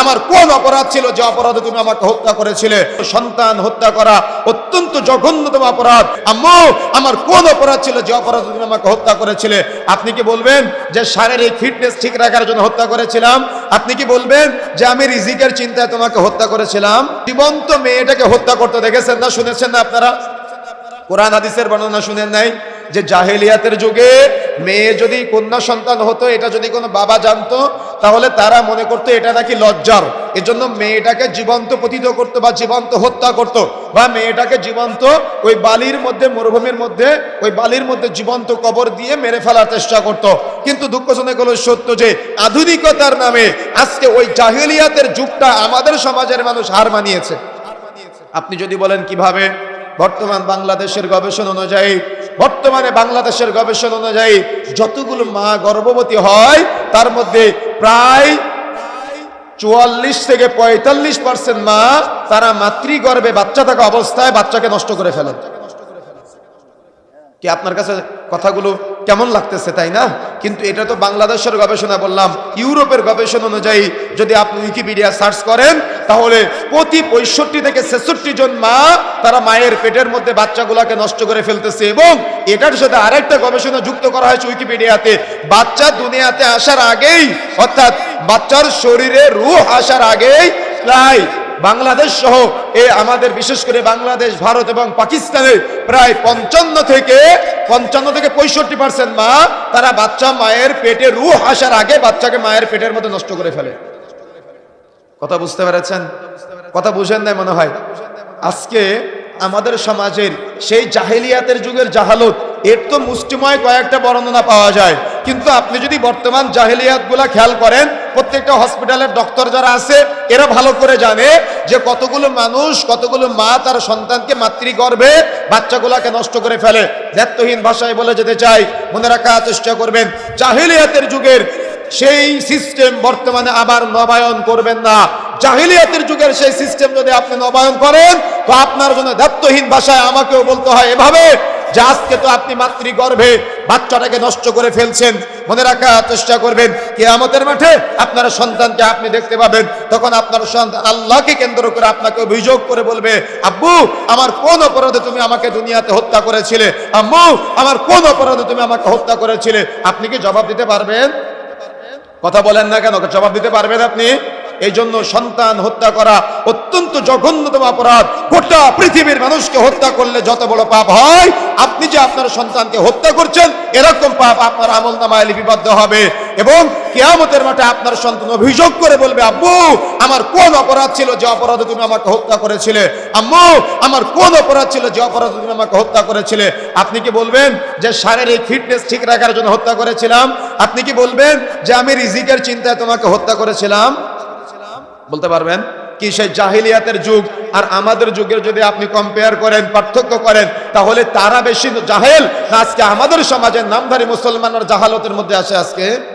আমার কোন অপরাধ ছিল যে অপরাধে তুমি আমাকে হত্যা করেছিলে? সন্তান হত্যা করা অত্যন্ত জঘন্যতম অপরাধ। আম্মু, আমার কোন অপরাধ ছিল যে অপরাধে তুমি আমাকে হত্যা করেছিলে? আপনি কি বলবেন যে শারীরিক ফিটনেস ঠিক রাখার জন্য হত্যা করেছিলাম? আপনি কি বলবেন যে আমি রিজিকের চিন্তায় তোমাকে হত্যা করেছিলাম? জীবন্ত মেয়েটাকে হত্যা করতে দেখেছেন না, শুনেছেন না আপনারা? কোরআন হাদিসের বর্ণনা শুনেন নাই যে জাহেলিয়াতের যুগে মেয়ে যদি কন্যা সন্তান হতো, এটা যদি কোনো বাবা জানতো, তাহলে তারা মনে করতো এটা নাকি লজ্জার। এজন্য মেয়েটাকে জীবন্ত পতিত করতো বা জীবন্ত হত্যা করতো বা মেয়েটাকে জীবন্ত ওই বালির মধ্যে, মরুভূমির মধ্যে, ওই বালির মধ্যে জীবন্ত কবর দিয়ে মেরে ফেলার চেষ্টা করতো। কিন্তু দুঃখজনক হলো সত্য যে, আধুনিকতার নামে আজকে ওই জাহেলিয়াতের যুগটা আমাদের সমাজের মানুষ হার মানিয়েছে। আপনি যদি বলেন কীভাবে? বর্তমান বাংলাদেশের গবেষণা অনুযায়ী, বর্তমানে বাংলাদেশের গবেষণা অনুযায়ী যতগুলো মা গর্ভবতী হয়, তার মধ্যে প্রায় চুয়াল্লিশ থেকে পঁয়তাল্লিশ পার্সেন্ট মা তারা মাতৃগর্ভে বাচ্চা থাকা অবস্থায় বাচ্চাকে নষ্ট করে ফেলেন কি আপনার কাছে কথাগুলো কেমন লাগতেছে, তাই না? কিন্তু এটা তো বাংলাদেশের গবেষণা বললাম। ইউরোপের গবেষণা অনুযায়ী যদি আপনি উইকিপিডিয়া সার্চ করেন তাহলে প্রতি পঁয়ষট্টি থেকে ছেষট্টি জন মা তারা মায়ের পেটের মধ্যে বাচ্চাগুলোকে নষ্ট করে ফেলতেছে এবং এটার সাথে আরেকটা গবেষণা যুক্ত করা হয়েছে উইকিপিডিয়াতে। বাচ্চা দুনিয়াতে আসার আগেই, অর্থাৎ বাচ্চার শরীরে রুহ আসার আগেই প্রায় বাংলাদেশ সহ এ আমাদের বিশেষ করে বাংলাদেশ, ভারত এবং পাকিস্তানের প্রায় পঞ্চান্ন থেকে পঞ্চান্ন থেকে পঁয়ষট্টি পার্সেন্ট মা তারা বাচ্চা মায়ের পেটে রুহ আসার আগে বাচ্চাকে মায়ের পেটের মধ্যে নষ্ট করে ফেলে। কথা বুঝতে পেরেছেন? কথা বুঝেন নাই মনে হয়? আজকে আমাদের সমাজের সেই জাহেলিয়াতের যুগের জাহালত, এর তো মুষ্টিময় কয়েকটা বর্ণনা পাওয়া যায়। কিন্তু আপনি যদি বর্তমান জাহেলিয়াতগুলা খেয়াল করেন, প্রত্যেকটা হসপিটালের ডক্টর যারা আছে, এরা ভালো করে জানে যে কতগুলো মানুষ, কতগুলো মা তার সন্তানকে মাতৃগর্ভে বাচ্চাগুলাকে নষ্ট করে ফেলে। দায়িত্বহীন ভাষায় বলে যেতে চাই, মনে রাখার চেষ্টা করবেন, জাহেলিয়াতের যুগের সেই সিস্টেম বর্তমানে আবার নবায়ন করবেন না। জাহিলিয়াতের যুগের সেই সিস্টেম যদি আপনি নবায়ন করেন, তো আপনার জন্য দায়িত্বহীন ভাষায় আমাকেও বলতে হয় এভাবে যে আজকে তো আপনি মাতৃগর্ভে বাচ্চাটাকে নষ্ট করে ফেলছেন। মনে রাখার চেষ্টা করবেন, কেয়ামতের মাঠে আপনার সন্তানকে আপনি দেখতে পাবেন। তখন আপনার সন্তান আল্লাহকে কেন্দ্র করে আপনাকে অভিযোগ করে বলবে, আব্বু, আমার কোন অপরাধে তুমি আমাকে দুনিয়াতে হত্যা করেছিলে? আম্মু, আমার কোন অপরাধে তুমি আমাকে হত্যা করেছিলে? আপনি কি জবাব দিতে পারবেন? কথা বলেন না কেন? জবাব দিতে পারবেন আপনি? এই জন্য সন্তান হত্যা করা অত্যন্ত জঘন্যতম অপরাধ। গোটা পৃথিবীর মানুষকে হত্যা করলে যত বড় পাপ হয়, আপনি যে আপনার সন্তানকে হত্যা করছেন, এরকম পাপ আপনার আমল নামায় লিপিবদ্ধ হবে। এবং কেয়ামতের মাঠে আপনার সন্তান অভিযোগ করে বলবে, আব্বু, আমার কোন অপরাধ ছিল যে অপরাধে তুমি আমাকে হত্যা করেছিলে? আম্মু, আমার কোন অপরাধ ছিল যে অপরাধে তুমি আমাকে হত্যা করেছিলে? আপনি কি বলবেন যে, শারীরিক ফিটনেস ঠিক রাখার জন্য হত্যা করেছিলাম? আপনি কি বলবেন যে, আমি রিজিকের চিন্তায় তোমাকে হত্যা করেছিলাম? বলতে পারবেন? কি সেই জাহিলিয়াতের যুগ? আর আমাদের যুগের যদি আপনি কম্পেয়ার করেন, পার্থক্য করেন, তাহলে তারা বেশি জাহেল। আজকে আমাদের সমাজের নামধারী মুসলমানের জাহালতের মধ্যে আছে আজকে।